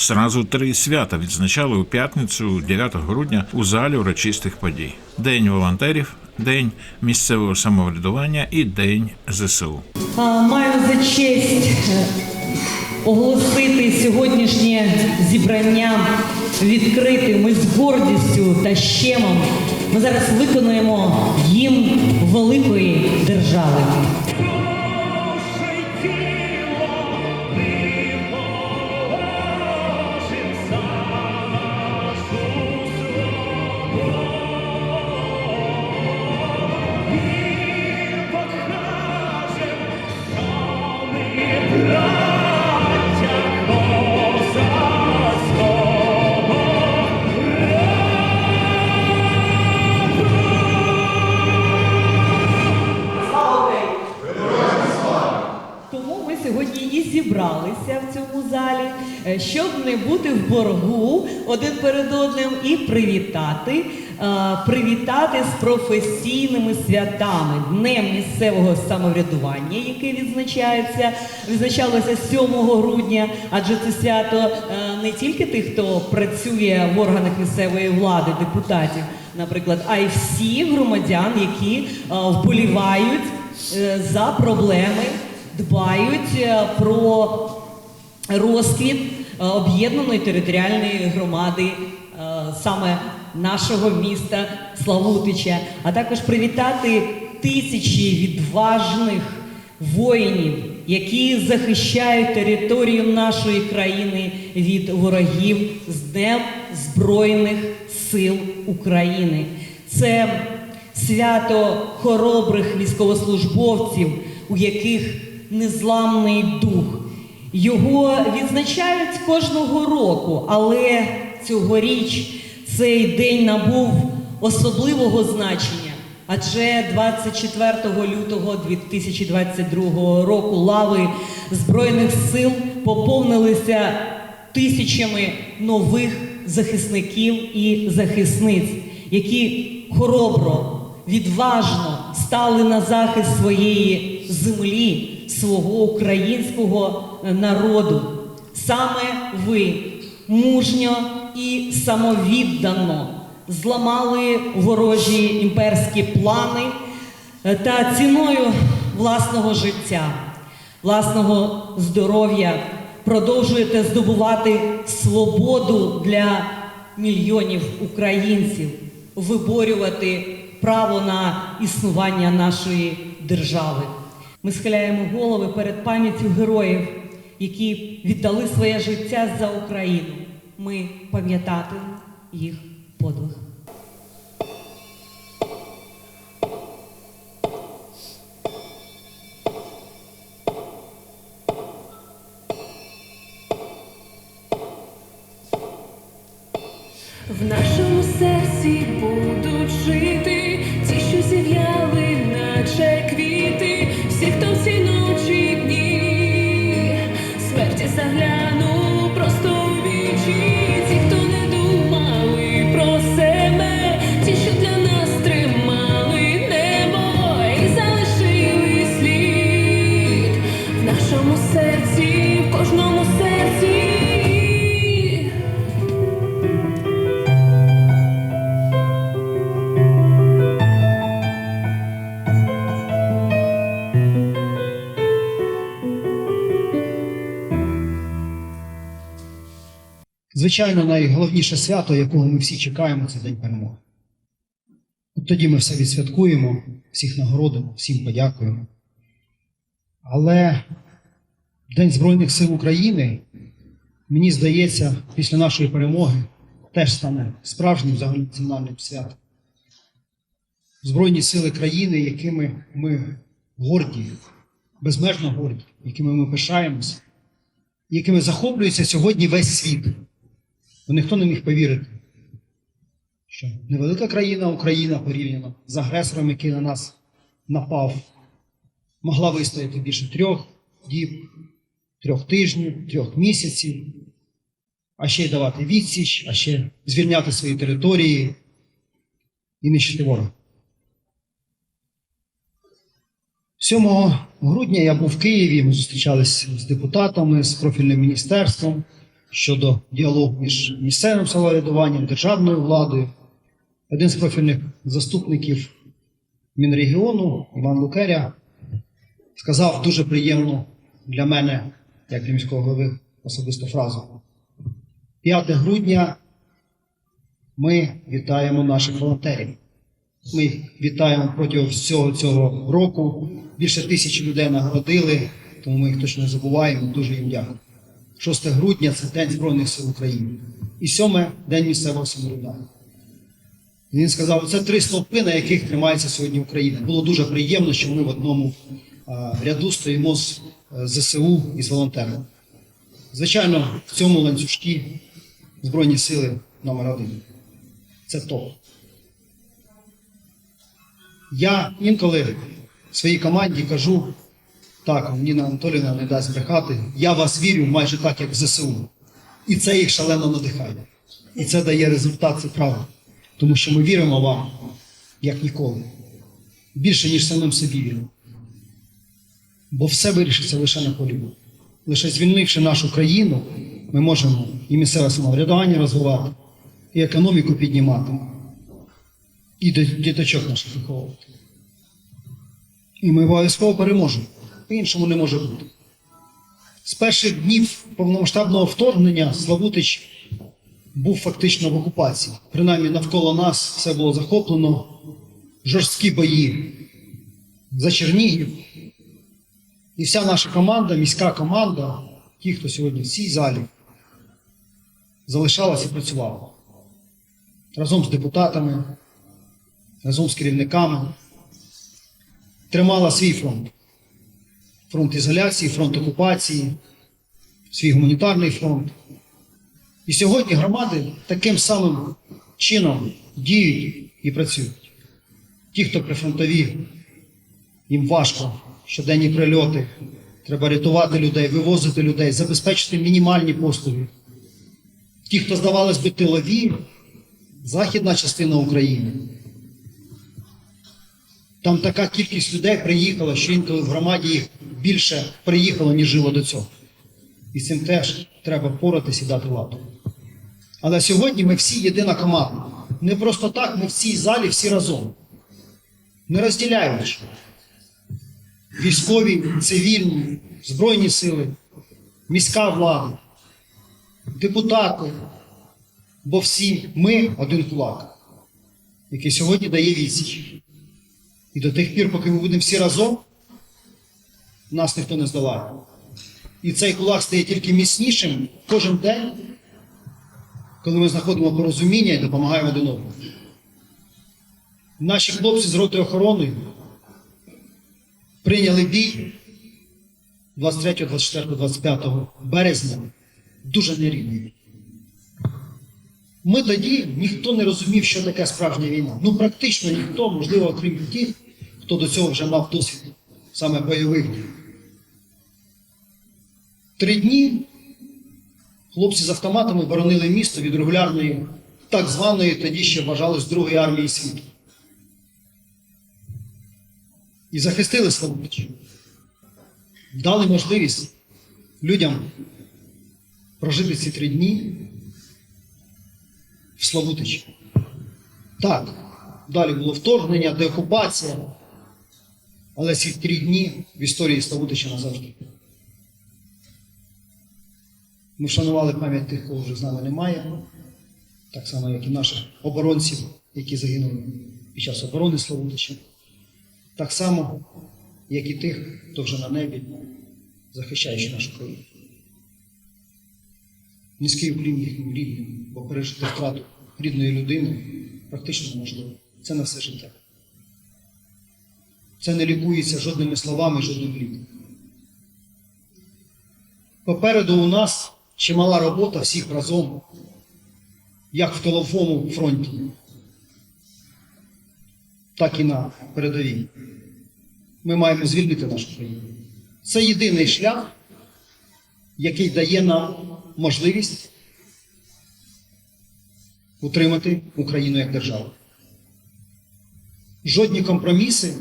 Зразу три свята відзначали у п'ятницю, 9 грудня, у залі урочистих подій: День волонтерів, День місцевого самоврядування і День ЗСУ. Маю за честь е, оголосити сьогоднішнє зібрання відкритим і з гордістю та щемом. Ми зараз виконуємо гімн великої держави. Зібралися в цьому залі, е, щоб не бути в боргу один перед одним і привітати, е, привітати з професійними святами. Днем місцевого самоврядування, яке відзначається, відзначалося 7 грудня, адже це свято е, не тільки тих, хто працює в органах місцевої влади, депутатів, наприклад, а й всіх громадян, які вболівають за проблеми дбають е, про розквіт е, об'єднаної територіальної громади е, саме нашого міста Славутича, а також привітати тисячі відважних воїнів, які захищають територію нашої країни від ворогів з Днем Збройних сил України. Це свято хоробрих військовослужбовців, у яких незламний дух. Його відзначають кожного року, але цьогоріч цей день набув особливого значення. Адже 24 лютого 2022 року лави Збройних сил поповнилися тисячами нових захисників і захисниць, які хоробро, відважно стали на захист своєї землі, свого українського народу. Саме ви мужньо і самовіддано зламали ворожі імперські плани е, та ціною власного життя, власного здоров'я продовжуєте здобувати свободу для мільйонів українців, виборювати право на існування нашої держави. Ми схиляємо голови перед пам'яттю героїв, які віддали своє життя за Україну. Ми пам'ятатимемо їх подвиг. В нашому серці Звичайно, найголовніше свято, якого ми всі чекаємо, це День перемоги. От тоді ми все відсвяткуємо, всіх нагородимо, всім подякуємо. Але День Збройних сил України, мені здається, після нашої перемоги теж стане справжнім загальнонаціональним святом. Збройні сили країни, якими ми горді, безмежно горді, якими ми пишаємося, якими захоплюється сьогодні весь світ. Бо ніхто не міг повірити, що невелика країна Україна порівняно з агресором, який на нас напав, могла вистояти більше трьох діб, трьох тижнів, трьох місяців, а ще й давати відсіч, а ще звільняти свої території і нищити ворога. 7 грудня я був в Києві, ми зустрічалися з депутатами, з профільним міністерством. Щодо діалогу між місцевим самоврядуванням, державною владою. Один з профільних заступників Мінрегіону Іван Лукеря сказав дуже приємну для мене, як для міського голови, особисту фразу. 5 грудня ми вітаємо наших волонтерів. Ми їх вітаємо протягом всього цього року. Більше тисячі людей нагородили, тому ми їх точно не забуваємо. Дуже їм дякую. 6 грудня це День Збройних сил України. І 7 День місцевого самоврядування. Він сказав, це три стовпи, на яких тримається сьогодні Україна. Було дуже приємно, що ми в одному ряду стоїмо з е, ЗСУ і з волонтерами. Звичайно, в цьому ланцюжкі Збройні сили номер один. Це то. Я інколи своїй команді кажу, так, Ніна Анатоліївна не дасть брехати, я вас вірю майже так, як в ЗСУ. І це їх шалено надихає. І це дає результат, це правда. Тому що ми віримо вам, як ніколи. Більше, ніж самим собі віримо. Бо все вирішиться лише на полі. Лише звільнивши нашу країну, ми можемо і місцеве самоврядування розвивати, і економіку піднімати, і діточок наших виховувати. І ми обов'язково переможемо. По-іншому не може бути. З перших днів повномасштабного вторгнення Славутич був фактично в окупації. Принаймні навколо нас все було захоплено, жорсткі бої за Чернігів. І вся наша команда, міська команда, ті, хто сьогодні в цій залі, залишалася і працювала. Разом з депутатами, разом з керівниками. Тримала свій фронт. Фронт ізоляції, фронт окупації, свій гуманітарний фронт. І сьогодні громади таким самим чином діють і працюють. Ті, хто прифронтові, їм важко, щоденні прильоти. Треба рятувати людей, вивозити людей, забезпечити мінімальні послуги. Ті, хто здавалось би тилові, західна частина України. Там така кількість людей приїхала, що інколи в громаді їх більше приїхало, ніж жило до цього. І цим теж треба впоратись і дати ладу. Але сьогодні ми всі єдина команда. Не просто так, ми в цій залі всі разом. Не розділяючи. Військові, цивільні, Збройні сили, міська влада, депутати. Бо всі ми один кулак, який сьогодні дає відсіч. І до тих пір, поки ми будемо всі разом, нас ніхто не здолає. І цей кулак стає тільки міцнішим кожен день, коли ми знаходимо порозуміння і допомагаємо один одному. Наші хлопці з роти охорони прийняли бій 23, 24, 25 березня дуже нерівний. Ми тоді ніхто не розумів, що таке справжня війна. Ну, практично ніхто, можливо, окрім тих, хто до цього вже мав досвід саме бойових дій. Три дні хлопці з автоматами боронили місто від регулярної, так званої тоді ще вважалось Другої армії світу. І захистили Славутич. Дали можливість людям прожити ці три дні в Славутичі. Так, далі було вторгнення, деокупація, але ці три дні в історії Славутича назавжди. Ми вшанували пам'ять тих, кого вже з нами немає, так само, як і наших оборонців, які загинули під час оборони Славутича. Так само, як і тих, хто вже на небі, захищаючи нашу країну. Низький уклін їхнім рідним, бо пережити втрату рідної людини практично неможливо. Це на все життя. Це не лікується жодними словами, жодним ліком. Попереду у нас чимала робота всіх разом, як в тиловому фронті, так і на передовій. Ми маємо звільнити нашу країну. Це єдиний шлях, який дає нам можливість утримати Україну як державу. Жодні компроміси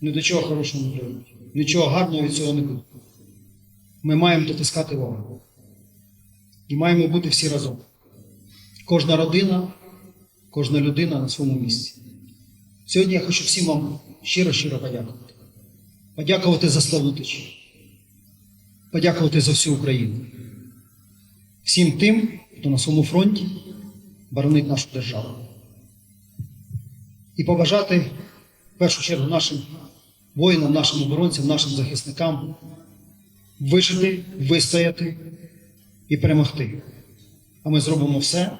ні до чого хорошого не приведуть. Нічого гарного від цього не буде. Ми маємо дотискати ворога. І маємо бути всі разом. Кожна родина, кожна людина на своєму місці. Сьогодні я хочу всім вам щиро-щиро подякувати. Подякувати за Славутич. Подякувати за всю Україну. Всім тим, хто на своєму фронті боронить нашу державу. І побажати в першу чергу нашим воїнам, нашим оборонцям, нашим захисникам вижити, вистояти і перемогти. А ми зробимо все,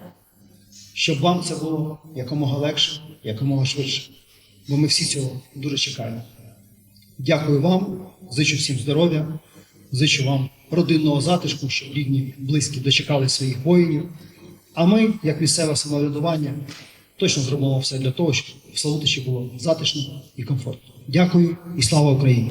щоб вам це було якомога легше, якомога швидше. Бо ми всі цього дуже чекаємо. Дякую вам, зичу всім здоров'я, зичу вам родинного затишку, щоб рідні, близькі дочекали своїх воїнів. А ми, як місцеве самоврядування, точно зробимо все для того, щоб в Славутичі було затишно і комфортно. Дякую і слава Україні!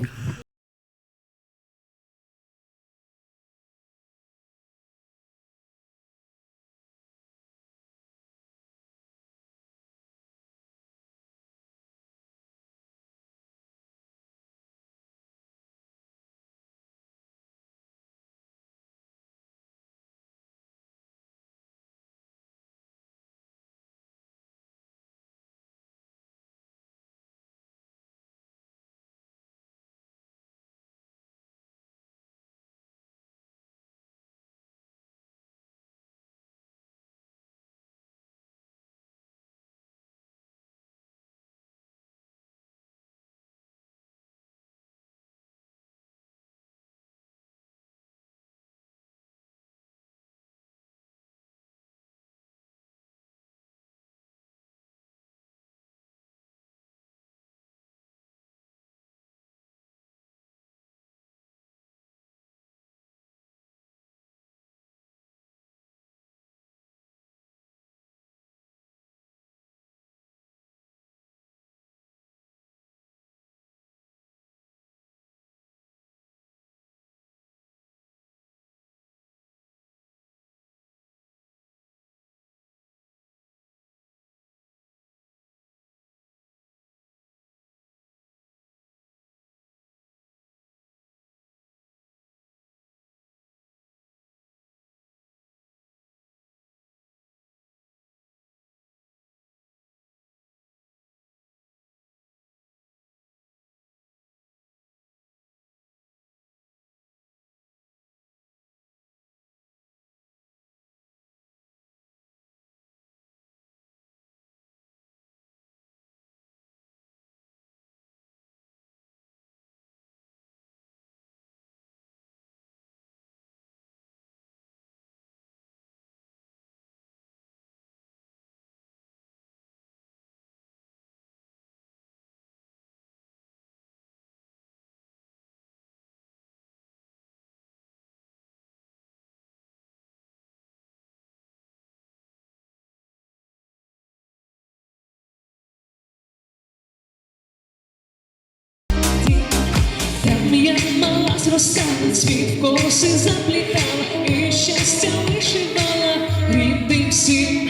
Я мала зростала, світ коси заплітала, і щастя вишивала, рідним всім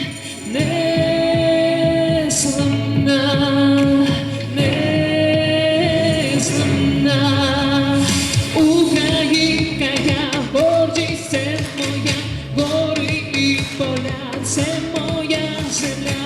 незламна, незламна. Українка, я гордість, це моя, гори і поля, це моя земля,